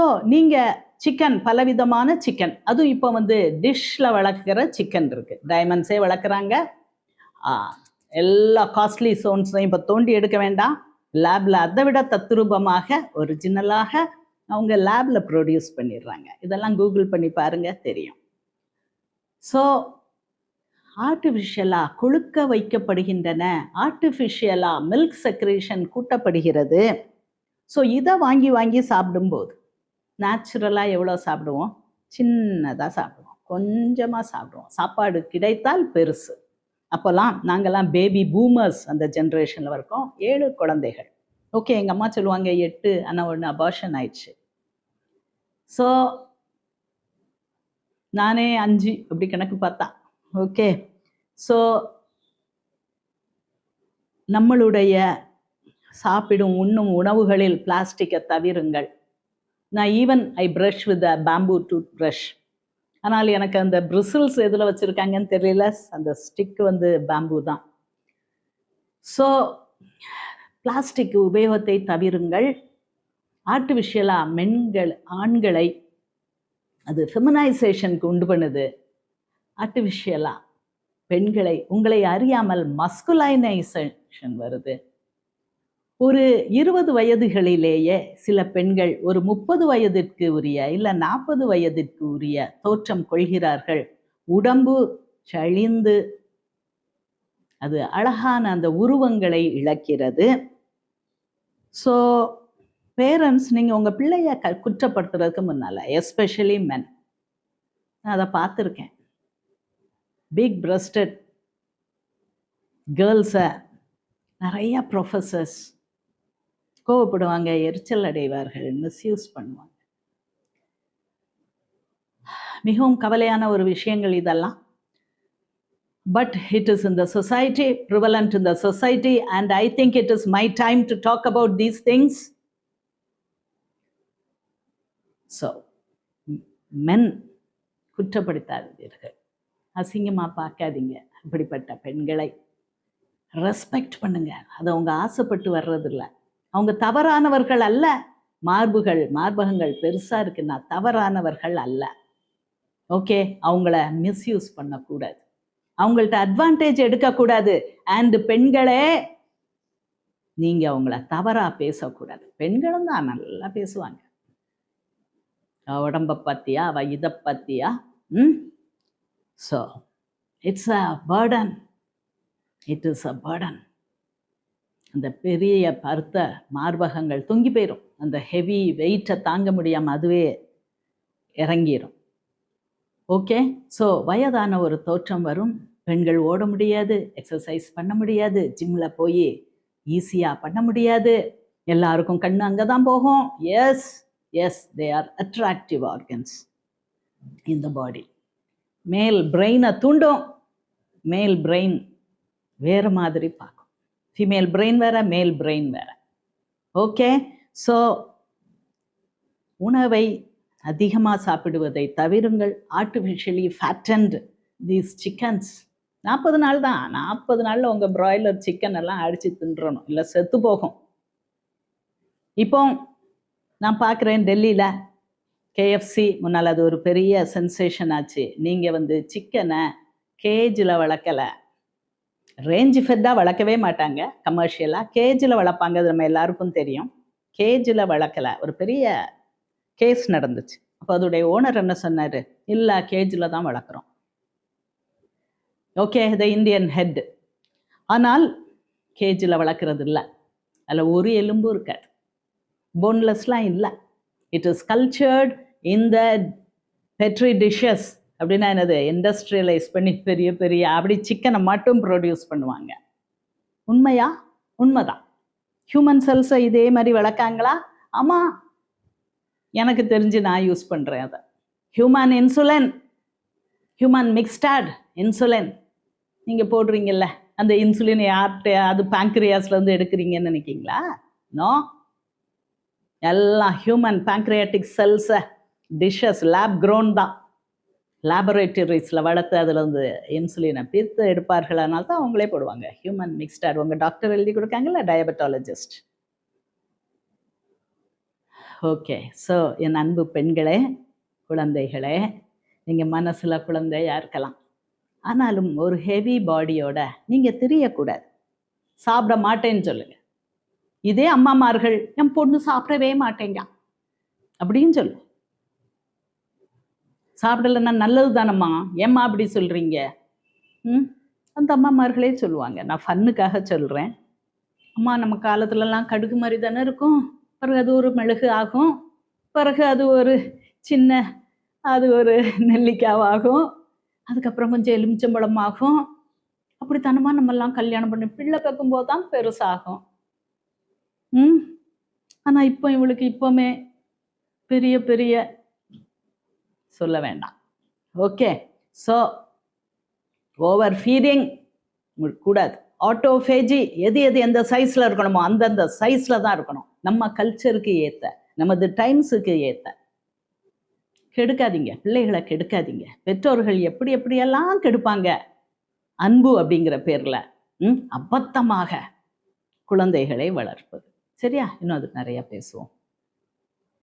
So நீங்கள் chicken பலவிதமான chicken அதுவும் இப்போ வந்து டிஷ்ஷில் வளர்க்குற சிக்கன் இருக்குது டைமண்ட்ஸே வளர்க்குறாங்க. எல்லா காஸ்ட்லி சோன்ஸையும் இப்போ தோண்டி எடுக்க வேண்டாம். லேபில் அதை விட தத்ரூபமாக ஒரிஜினலாக அவங்க லேபில் ப்ரொடியூஸ் பண்ணிடுறாங்க. இதெல்லாம் கூகுள் பண்ணி பாருங்கள் தெரியும். ஸோ ஆர்டிஃபிஷியலாக கொழுக்க வைக்கப்படுகின்றன. ஆர்டிஃபிஷியலாக மில்க் செக்ரேஷன் கூட்டப்படுகிறது. ஸோ இதை வாங்கி வாங்கி சாப்பிடும்போது நேச்சுரலாக எவ்வளோ சாப்பிடுவோம்? சின்னதாக சாப்பிடுவோம். கொஞ்சமாக சாப்பிடுவோம். சாப்பாடு கிடைத்தால் பெருசு. அப்போல்லாம் நாங்கள்லாம் பேபி பூமர்ஸ் அந்த ஜென்ரேஷனில் இருக்கோம். ஏழு குழந்தைகள். ஓகே எங்கள் அம்மா சொல்லுவாங்க எட்டு ஆனால் ஒன்று அபார்ஷன் ஆயிடுச்சு. ஸோ நானே அஞ்சு அப்படி கணக்கு பார்த்தா. ஓகே ஸோ நம்மளுடைய சாப்பிடும் உண்ணும் உணவுகளில் பிளாஸ்டிக்கை தவிருங்கள். நான் even I brush with a bamboo toothbrush ஆனால் எனக்கு அந்த பிரிசில்ஸ் எதில் வச்சுருக்காங்கன்னு தெரியல. அந்த ஸ்டிக் வந்து பேம்பு தான். ஸோ பிளாஸ்டிக் உபயோகத்தை தவிருங்கள். ஆர்டிஃபிஷியலாக மென்கள் ஆண்களை அது ஃபெமினைசேஷனுக்கு உண்டு பண்ணுது. ஆர்டிஃபிஷியலாக பெண்களை உங்களை அறியாமல் மஸ்குலைனைசேஷன் வருது. ஒரு இருபது வயதுகளிலேயே சில பெண்கள் ஒரு முப்பது வயதிற்கு உரிய இல்லை நாற்பது வயதிற்கு உரிய தோற்றம் கொள்கிறார்கள். உடம்பு சழிந்து அது அழகான அந்த உருவங்களை இழக்கிறது. ஸோ பேரண்ட்ஸ் நீங்கள் உங்கள் பிள்ளைய க குற்றப்படுத்துறதுக்கு முன்னால் எஸ்பெஷலி மென் நான் அதை பார்த்துருக்கேன். பிக் பிரஸ்டட் கேர்ள்ஸை நிறைய ப்ரொஃபஸர்ஸ் கோவப்படுவாங்க எரிச்சல் அடைவார்கள் மிஸ்யூஸ் பண்ணுவாங்க. மிகவும் கவலையான ஒரு விஷயங்கள் இதெல்லாம். But it is in the society prevalent in the society and I think it is my time to talk about these things so men குற்றப்படுத்தாதீர்கள். அசிங்கமாக பார்க்காதீங்க. அப்படிப்பட்ட பெண்களை. ரெஸ்பெக்ட் பண்ணுங்க. அது அவங்க ஆசைப்பட்டு வர்றதில்லை. அவங்க தவறானவர்கள் அல்ல. மார்புகள் மார்பகங்கள் பெருசாக இருக்குன்னா தவறானவர்கள் அல்ல. ஓகே? அவங்கள மிஸ்யூஸ் பண்ணக்கூடாது. அவங்கள்ட்ட அட்வான்டேஜ் எடுக்கக்கூடாது. அண்டு பெண்களே நீங்கள் அவங்கள தவறாக பேசக்கூடாது. பெண்களும் தான் நல்லா பேசுவாங்க. உடம்பை உடம்ப பத்தியா? அவ இதை பற்றியா ம்? So it's a burden it is a burden அந்த பெரிய பருத்த மார்பகங்கள் தொங்கி போயிடும் அந்த ஹெவி வெயிட்டை தாங்க முடியாமல் அதுவே இறங்கிடும் ஓகே ஸோ வயதான ஒரு தோற்றம் வரும். பெண்கள் ஓட முடியாது எக்ஸசைஸ் பண்ண முடியாது ஜிம்மில் போய் ஈஸியாக பண்ண முடியாது. எல்லாருக்கும் கண் அங்கே தான் போகும் yes yes they are attractive organs இந்த பாடி மேல் பிரெயினை தூண்டும். மேல் பிரெயின் வேறு மாதிரி பார்க்கும். ஃபீமேல் பிரெயின் வேற மேல் பிரெயின் வேற. ஓகே ஸோ உணவை அதிகமாக சாப்பிடுவதை தவிருங்கள். ஆர்டிஃபிஷியலி ஃபேட்டன்ட் தீஸ் சிக்கன்ஸ் நாற்பது நாள் தான். நாற்பது நாளில் உங்கள் ப்ராய்லர் சிக்கன் எல்லாம் அடித்து தின்றணும். இல்லை செத்து போகும். இப்போ நான் பார்க்குறேன் டெல்லியில் கேஎஃப்சி முன்னால் அது ஒரு பெரிய சென்சேஷன் ஆச்சு. நீங்கள் வந்து சிக்கனை கேஜில் வளர்க்கலை. ரேஞ்சு ஃபெட்டாக வளர்க்கவே மாட்டாங்க கமர்ஷியலாக கேஜில் வளர்ப்பாங்க அது நம்ம எல்லாருக்கும் தெரியும். கேஜில் வளர்க்கலை ஒரு பெரிய கேஸ் நடந்துச்சு. அப்போ அதோடைய ஓனர் என்ன சொன்னார்? இல்லை கேஜில் தான் வளர்க்குறோம். ஓகே த இந்தியன் ஹெட் ஆனால் கேஜில் வளர்க்குறது இல்லை. அதில் ஒரு எலும்பும் இருக்காது. போன்லெஸ்லாம் இல்லை. It is cultured the petri dishes அப்படின்னா என்னது? இண்டஸ்ட்ரியலைஸ் பண்ணி பெரிய பெரிய அப்படி சிக்கனை மட்டும் ப்ரொடியூஸ் பண்ணுவாங்க. உண்மையா? உண்மைதான். ஹியூமன் செல்ஸை இதே மாதிரி வளர்க்காங்களா? ஆமாம் எனக்கு தெரிஞ்சு நான் யூஸ் பண்ணுறேன் அதை. Human insulin human mixtard insulin நீங்கள் போடுறீங்கல்ல? அந்த இன்சுலின் யார்கிட்ட அது பேங்க்ரியாஸ்லேருந்து எடுக்கிறீங்கன்னு நினைக்கிங்களா நோ எல்லாம் ஹியூமன் பேங்க்ரியாட்டிக் செல்ஸை டிஷ்ஷஸ் லேப் க்ரோன் தான். லேபரேட்டரிஸில் வளர்த்து அதில் வந்து இன்சுலினை பிரித்து எடுப்பார்கள் அதனால தான் அவங்களே போடுவாங்க. ஹியூமன் மிக்ஸ்டர் உங்கள் டாக்டர் எழுதி கொடுக்காங்கல்ல டயபெட்டாலஜிஸ்ட் ஓகே ஸோ என் அன்பு பெண்களே குழந்தைகளே நீங்கள் மனசில் குழந்தையாக இருக்கலாம். ஆனாலும் ஒரு ஹெவி பாடியோட நீங்கள் தெரியக்கூடாது. சாப்பிட மாட்டேன்னு சொல்லுங்க. இதே அம்மாமார்கள் என் பொண்ணு சாப்பிடவே மாட்டேங்க அப்படின்னு சொல்லு சாப்பிடலன்னா நல்லது தானம்மா? ஏம்மா அப்படி சொல்கிறீங்க ம்? அந்த அம்மாமார்களே சொல்லுவாங்க. நான் ஃபன்னுக்காக சொல்கிறேன் அம்மா நம்ம காலத்துலலாம் கடுகு மாதிரி தானே இருக்கும். பிறகு அது ஒரு மெழுகு ஆகும். பிறகு அது ஒரு சின்ன அது ஒரு நெல்லிக்காவாகும் அதுக்கப்புறம் கொஞ்சம் எலுமிச்சம்பழம் ஆகும். அப்படித்தனமாக நம்மெல்லாம் கல்யாணம் பண்ணி பிள்ளை பார்க்கும்போது தான் பெருசாகும். ம்? ஆனால் இப்போ இவளுக்கு இப்போமே பெரிய பெரிய சொல்ல வேண்டாம். ஓகே ஸோ ஓவர் ஃபீடிங் கூடாது. ஆட்டோஃபேஜி எது எது எந்த சைஸில் இருக்கணுமோ அந்தந்த சைஸில் தான் இருக்கணும். நம்ம கல்ச்சருக்கு ஏற்ற நமது டைம்ஸுக்கு ஏற்ற கெடுக்காதீங்க பிள்ளைகளை கெடுக்காதீங்க. பெற்றோர்கள் எப்படி எப்படியெல்லாம் கெடுப்பாங்க? அன்பு அப்படிங்கிற பேரில் ம் அபத்தமாக குழந்தைகளை வளர்ப்பது. சரியா? இன்னும் அது நிறைய பேசுவோம்.